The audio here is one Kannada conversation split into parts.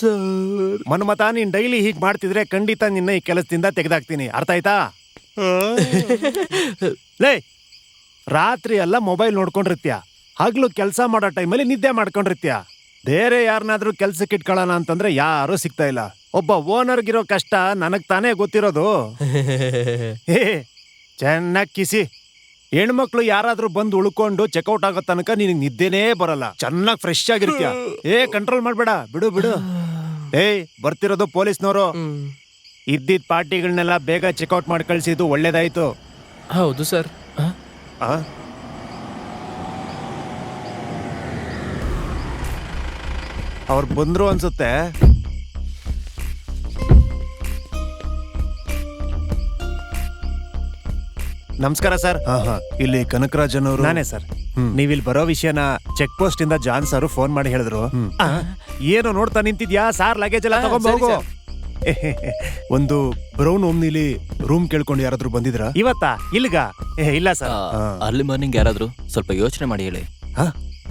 ಸರ್. ಮನ್ಮತ ನೀನ್ ಡೈಲಿ ಹೀಗ್ ಮಾಡ್ತಿದ್ರೆ ಖಂಡಿತ ನಿನ್ನ ಈ ಕೆಲಸದಿಂದ ತೆಗೆದಾಕ್ತೀನಿ. ಅರ್ಥ ಆಯ್ತಾ? ಲೇ ರಾತ್ರಿ ಎಲ್ಲ ಮೊಬೈಲ್ ನೋಡ್ಕೊಂಡಿರ್ತ್ಯ? ಹಗ್ಲು ಕೆಲಸ ಮಾಡೋ ಟೈಮಲ್ಲಿ ನಿದ್ದೆ ಮಾಡ್ಕೊಂಡಿರ್ತ್ಯ? ಬೇರೆ ಯಾರನ್ನಾದ್ರೂ ಕೆಲ್ಸಕ್ಕೆ ಇಟ್ಕೊಳ್ಳೋಣ ಅಂತಂದ್ರೆ ಯಾರೂ ಸಿಗ್ತಾ ಇಲ್ಲ. ಒಬ್ಬ ಓನರ್ಗಿರೋ ಕಷ್ಟ ನನಗ್ ತಾನೇ ಗೊತ್ತಿರೋದು. ಹೇ ಚೆನ್ನಾಗ್ ಕಿಸಿ. ಹೆಣ್ಮಕ್ಳು ಯಾರಾದ್ರೂ ಬಂದು ಉಳ್ಕೊಂಡು ಚೆಕ್ಔಟ್ ಆಗೋ ತನಕ ನಿನಗೆ ನಿದ್ದೆನೇ ಬರಲ್ಲ. ಚೆನ್ನಾಗ್ ಫ್ರೆಶ್ ಆಗಿರ್ತೀಯ? ಏ ಕಂಟ್ರೋಲ್ ಮಾಡ್ಬೇಡ. ಬಿಡು ಬಿಡು. ಏಯ್ ಬರ್ತಿರೋದು ಪೊಲೀಸ್ನವರು ಇದ್ದಿದ್ದ ಪಾರ್ಟಿಗಳನ್ನೆಲ್ಲ ಬೇಗ ಚೆಕ್ಔಟ್ ಮಾಡಿ ಕಳಿಸಿದ್ದು ಒಳ್ಳೇದಾಯ್ತು. ಹೌದು ಸರ್. ಆ? ಆ? ಅವ್ರು ಬಂದ್ರು ಅನ್ಸುತ್ತೆ. ನಮಸ್ಕಾರ ಸರ್. ಹಾ ಹಾ ಇಲ್ಲಿ ಕನಕರಾಜನ್ ಅವರು ನಾನೇ ಸರ್. ನೀವಿಲ್ಲಿ ಬರೋ ವಿಷಯನ ಚೆಕ್ ಪೋಸ್ಟ್ ಇಂದ ಜಾನ್ ಸರ್ ಫೋನ್ ಮಾಡಿ ಹೇಳಿದ್ರು. ಆ, ಏನು ನೋಡ್ತಾ ನಿಂತಿದ್ಯಾ? ಸಾರ್ ಲಗೇಜ್ ಎಲ್ಲ ತಗೊಂಡ್ ಹೋಗು. ಒಂದು ಬ್ರೌನ್ ಓಮ್ನಿಲಿ ರೂಮ್ ಕೇಳ್ಕೊಂಡು ಯಾರಾದ್ರೂ ಬಂದಿದ್ರಾ? ಇವತ್ತಾ? ಇಲ್ಗ ಏ, ಇಲ್ಲ ಸರ್. ಅರ್ಲಿ ಮಾರ್ನಿಂಗ್ ಯಾರಾದ್ರು? ಸ್ವಲ್ಪ ಯೋಚನೆ ಮಾಡಿ ಹೇಳಿ.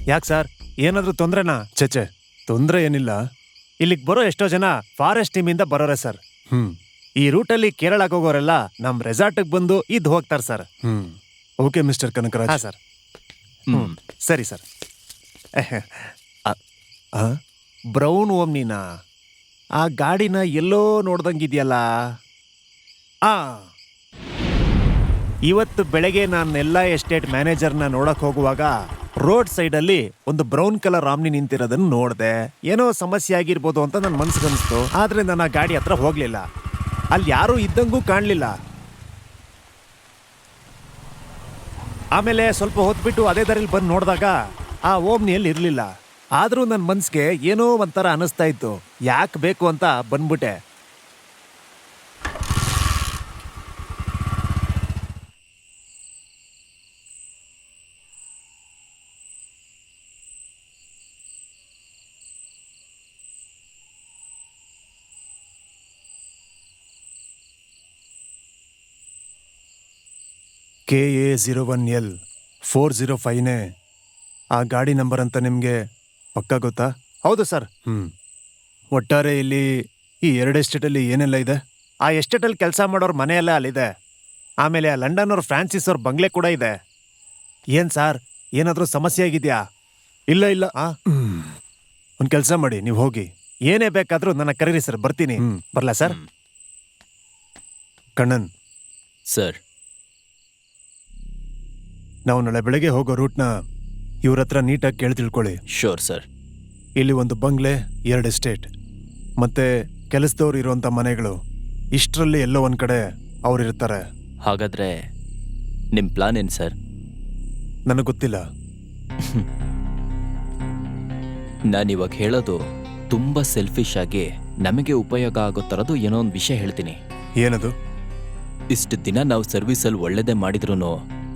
ಯಾಕೆ ಸರ್? ಏನಾದ್ರೂ ತೊಂದ್ರೆನಾ? ಚಚೆ ತೊಂದ್ರೆ ಏನಿಲ್ಲ. ಇಲ್ಲಿಗೆ ಬರೋ ಎಷ್ಟೋ ಜನ ಫಾರೆಸ್ಟ್ ಟೀಮ್ ಇಂದ ಬರೋರೆ ಸರ್. ಹ್ಮ್. ಈ ರೂಟಲ್ಲಿ ಕೇರಳಕ್ಕೆ ಹೋಗೋರೆಲ್ಲ ನಮ್ ರೆಸಾರ್ಟ್ ಬಂದು ಇದ್ ಹೋಗ್ತಾರೆ ಸರ್. ಹ್ಮ್. ಓಕೆ ಮಿಸ್ಟರ್ ಹಾ ಕನಕರಾಜ್ ಸರ್. ಹ್ಮ್. ಸರಿ, ಸರ್? ಬ್ರೌನ್ ಓಮ್ನಿನ? ಆ ಗಾಡಿನ ಎಲ್ಲೋ ನೋಡ್ದಂಗಿದೆಯಲ್ಲ? ಆ. ಇವತ್ತು ಬೆಳಗ್ಗೆ ನಾನು ಎಲ್ಲ ಎಸ್ಟೇಟ್ ಮ್ಯಾನೇಜರ್ನ ನೋಡಕ್ಕೆ ಹೋಗುವಾಗ ರೋಡ್ ಸೈಡಲ್ಲಿ ಒಂದು ಬ್ರೌನ್ ಕಲರ್ ಆಮ್ನಿ ನಿಂತಿರೋದನ್ನ ನೋಡಿದೆ. ಏನೋ ಸಮಸ್ಯೆ ಆಗಿರ್ಬೋದು ಅಂತ ನನ್ನ ಮನ್ಸಿಗೆ ಅನಿಸ್ತು ಆದ್ರೆ ನಾನು ಆ ಗಾಡಿ ಹತ್ರ ಹೋಗ್ಲಿಲ್ಲ. ಅಲ್ಲಿ ಯಾರೂ ಇದ್ದಂಗೂ ಕಾಣಲಿಲ್ಲ. ಆಮೇಲೆ ಸ್ವಲ್ಪ ಹೊತ್ಬಿಟ್ಟು ಅದೇ ದಾರಿಲಿ ಬಂದು ನೋಡಿದಾಗ ಆ ಓಮ್ನಿಯಲ್ಲಿ ಇರಲಿಲ್ಲ. ಆದರೂ ನನ್ನ ಮನಸ್ಸಿಗೆ ಏನೋ ಒಂಥರ ಅನಿಸ್ತಾ ಇತ್ತು. ಯಾಕೆ ಬೇಕು ಅಂತ ಬಂದ್ಬಿಟ್ಟೆ. K A zero one L four zero ಫೈವ್ನೇ ಆ ಗಾಡಿ ನಂಬರ್ ಅಂತ ನಿಮಗೆ ಪಕ್ಕ ಗೊತ್ತಾ? ಹೌದು ಸರ್. ಹ್ಞೂ ಒಟ್ಟಾರೆ ಇಲ್ಲಿ ಈ ಎರಡು ಎಸ್ಟೇಟಲ್ಲಿ ಏನೆಲ್ಲ ಇದೆ? ಆ ಎಸ್ಟೇಟಲ್ಲಿ ಕೆಲಸ ಮಾಡೋರ ಮನೆಯೆಲ್ಲ ಅಲ್ಲಿದೆ. ಆಮೇಲೆ ಆ ಲಂಡನ್ ಅವ್ರ ಫ್ರಾನ್ಸಿಸ್ ಅವ್ರ ಬಂಗ್ಲೆ ಕೂಡ ಇದೆ. ಏನು ಸರ್? ಏನಾದರೂ ಸಮಸ್ಯೆ ಆಗಿದೆಯಾ? ಇಲ್ಲ ಇಲ್ಲ. ಆ? ಒಂದು ಕೆಲಸ ಮಾಡಿ ನೀವು ಹೋಗಿ. ಏನೇ ಬೇಕಾದರೂ ನನ್ನ ಕರೀರಿ ಸರ್ ಬರ್ತೀನಿ. ಬರಲಾ ಸರ್? ಕಣ್ಣನ್. ಸರ್. ನಾವು ನಾಳೆ ಬೆಳಗ್ಗೆ ಹೋಗೋ ರೂಟ್ನ ಇವ್ರ ಹತ್ರ ನೀಟಾಗಿ ಕೇಳಿ ತಿಳ್ಕೊಳ್ಳಿ. ಶೋರ್ ಸರ್ ಇಲ್ಲಿ ಒಂದು ಬಂಗ್ಲೆ ಎರಡು ಎಸ್ಟೇಟ್. ಮತ್ತೆ ಕೆಲಸದವ್ರು ಇರುವಂತ ಮನೆಗಳು ಇಷ್ಟರಲ್ಲಿ ಎಲ್ಲೋ ಒಂದು ಕಡೆ ಅವ್ರು ಇರ್ತಾರೆ. ಹಾಗಾದ್ರೆ ನಿಮ್ಮ ಪ್ಲಾನ್ ಏನು ಸರ್ ನನಗೆ ಗೊತ್ತಿಲ್ಲ. ನಾನಿವಾಗ ಹೇಳೋದು ತುಂಬಾ ಸೆಲ್ಫಿಶ್ ಆಗಿ ನಮಗೆ ಉಪಯೋಗ ಆಗೋ ಥರದ್ದು ಏನೋ ಒಂದು ವಿಷಯ ಹೇಳ್ತೀನಿ. ಏನದು? ಇಷ್ಟು ದಿನ ನಾವು ಸರ್ವಿಸಲ್ಲಿ ಒಳ್ಳೇದೇ ಮಾಡಿದ್ರು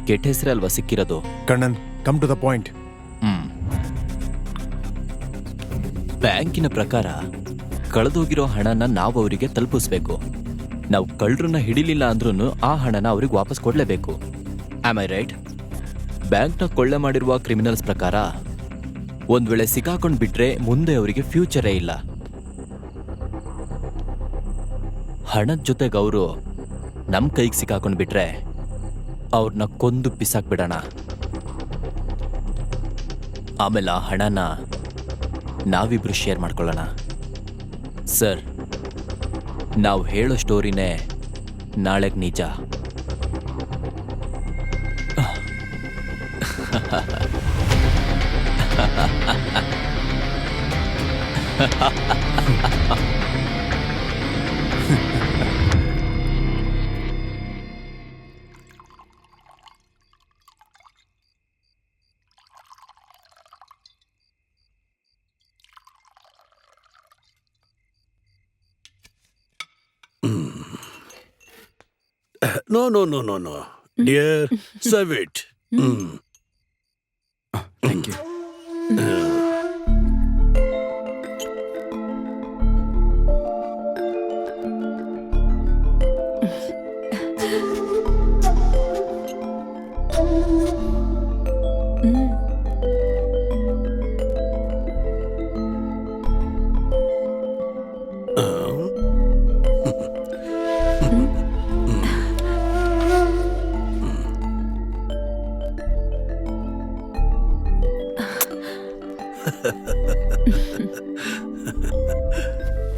ಕೆಟ್ಟ ಹೆಸರೇ ಅಲ್ವಾ ಸಿಕ್ಕಿರೋದು? Kannan come to the point hmm. ಬ್ಯಾಂಕಿನ ಪ್ರಕಾರ ಕಳೆದೋಗಿರೋ ಹಣನ ನಾವು ಅವರಿಗೆ ತಲುಪಿಸ್ಬೇಕು. ನಾವು ಕಳ್ಳರನ್ನ ಹಿಡಿಲಿಲ್ಲ ಅಂದ್ರೂ ಆ ಹಣನ ಅವ್ರಿಗೆ ವಾಪಸ್ ಕೊಡಲೇಬೇಕು. ಆಮ್ ಐ ರೈಟ್ ಬ್ಯಾಂಕ್ನ ಕೊಳ್ಳೆ ಮಾಡಿರುವ ಕ್ರಿಮಿನಲ್ಸ್ ಪ್ರಕಾರ ಒಂದ್ ವೇಳೆ ಸಿಕ್ಕಾಕೊಂಡು ಬಿಟ್ರೆ ಮುಂದೆ ಅವರಿಗೆ ಫ್ಯೂಚರೇ ಇಲ್ಲ. ಹಣದ ಜೊತೆಗೆ ಅವರು ನಮ್ಮ ಕೈಗೆ ಸಿಕ್ಕಾಕೊಂಡು ಬಿಟ್ರೆ ಅವ್ರನ್ನ ಕೊಂದು ಬಿಸಾಕ್ಬಿಡೋಣ ಆಮೇಲೆ ಆ ಹಣನ ನಾವಿಬ್ರು ಶೇರ್ ಮಾಡ್ಕೊಳ್ಳೋಣ. ಸರ್, ನಾವು ಹೇಳೋ ಸ್ಟೋರಿನೇ ನಾಳೆಗೆ ನಿಜ. No, no, no, no, no. Dear, serve it. Mm.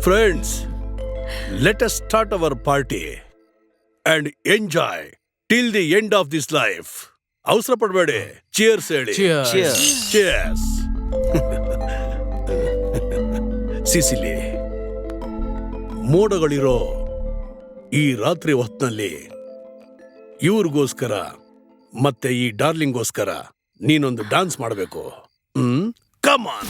Friends let us start our party and enjoy till the end of this life ಅವಸರ ಪಡಬೇಡಿ ಚಿಯರ್ಸ್ ಹೇಳಿ ಚಿಯರ್ಸ್ ಸಿಸಿಲಿ ಮೋಡಗಳಿರೋ ಈ ರಾತ್ರಿ ಹೊತ್ತಿನಲ್ಲಿ ಇವ್ರಿಗೋಸ್ಕರ ಮತ್ತೆ ಈ ಡಾರ್ಲಿಂಗ್ಗೋಸ್ಕರ ನೀನೊಂದು ಡಾನ್ಸ್ ಮಾಡಬೇಕು. ಹ್ಮ್? ಕಮಾನ್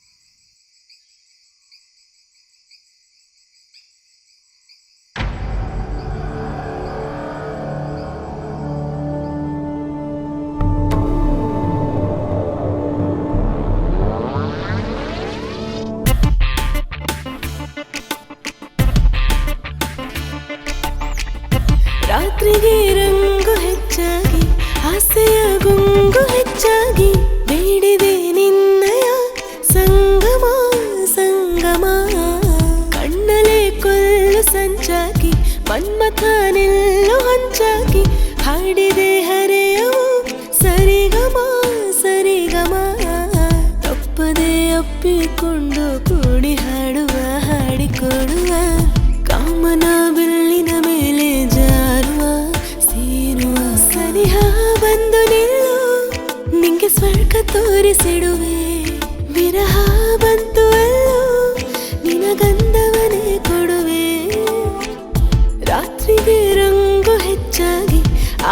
ಕೊಲ್ಲು ಮನ್ಮಥನೆಲ್ಲೋ ಹಂಚಾಕಿ ಹಾಡಿದೆ ಹರೆಯವು ಸರಿಗಮ ಸರಿಗಮ. ತಪ್ಪದೆ ಅಪ್ಪಿಕೊಂಡು ಕೂಡಿ ಹಾಡುವ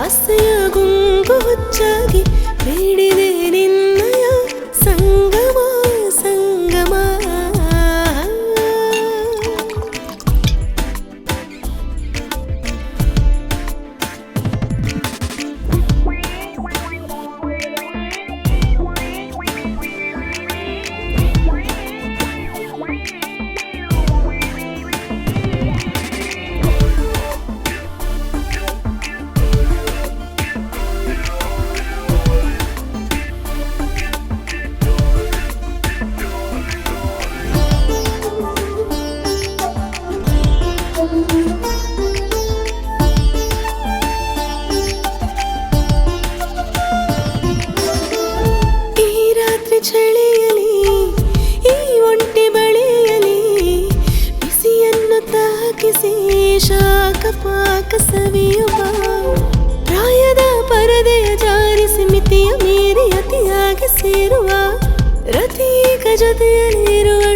ಆಸೆಯ ಗುಂಗು ಹುಚ್ಚಾಗಿ ಶಾಖ ಪಾಕ ಸವಿಯುವ ಪ್ರಾಯದ ಪರದೆಯ ಜಾರಿಸಿ ಮಿತಿಯ ಮೀರಿ ಅತಿಯಾಗಿ ಸೇರುವ ರತೀಕ ಜೊತೆಯಲ್ಲಿರುವಳು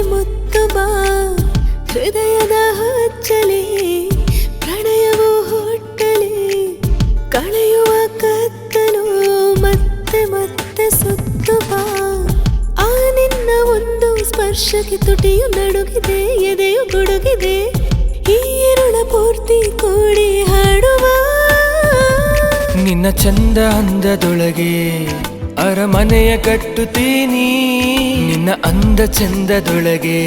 ಮುತ್ತು ಬಾ. ಹೃದಯದ ಹಚ್ಚಲಿ, ಪ್ರಣಯವು ಹುಟ್ಟಲೆ. ಕಳೆಯುವ ಕತ್ತಲು ಮತ್ತೆ ಮತ್ತೆ ಸುತ್ತು ಬಾ. ಆ ನಿನ್ನ ಒಂದು ಸ್ಪರ್ಶಕ್ಕೆ ತುಟಿಯು ನಡುಗಿದೆ, ಎದೆಯು ಗುಡುಗಿದೆ. ಈ ಪೂರ್ತಿ ಕೂಡಿ ಹಾಡುವ. ನಿನ್ನ ಚಂದ ಅಂದದೊಳಗೆ ಅರಮನೆಯ ಕಟ್ಟುತ್ತೀನಿ. ನಿನ್ನ ಅಂದ ಚಂದದೊಳಗೆ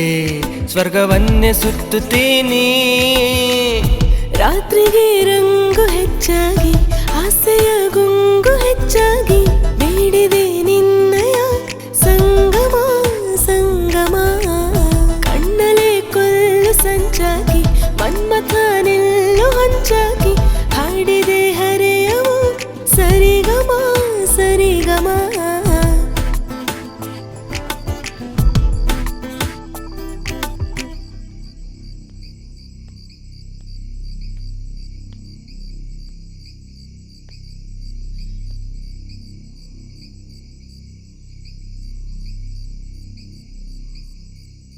ಸ್ವರ್ಗವನ್ನೇ ಸುತ್ತುತ್ತೀನಿ. ರಾತ್ರಿಗೆ ರಂಗು ಹೆಚ್ಚಾಗಿ ಆಸೆಯ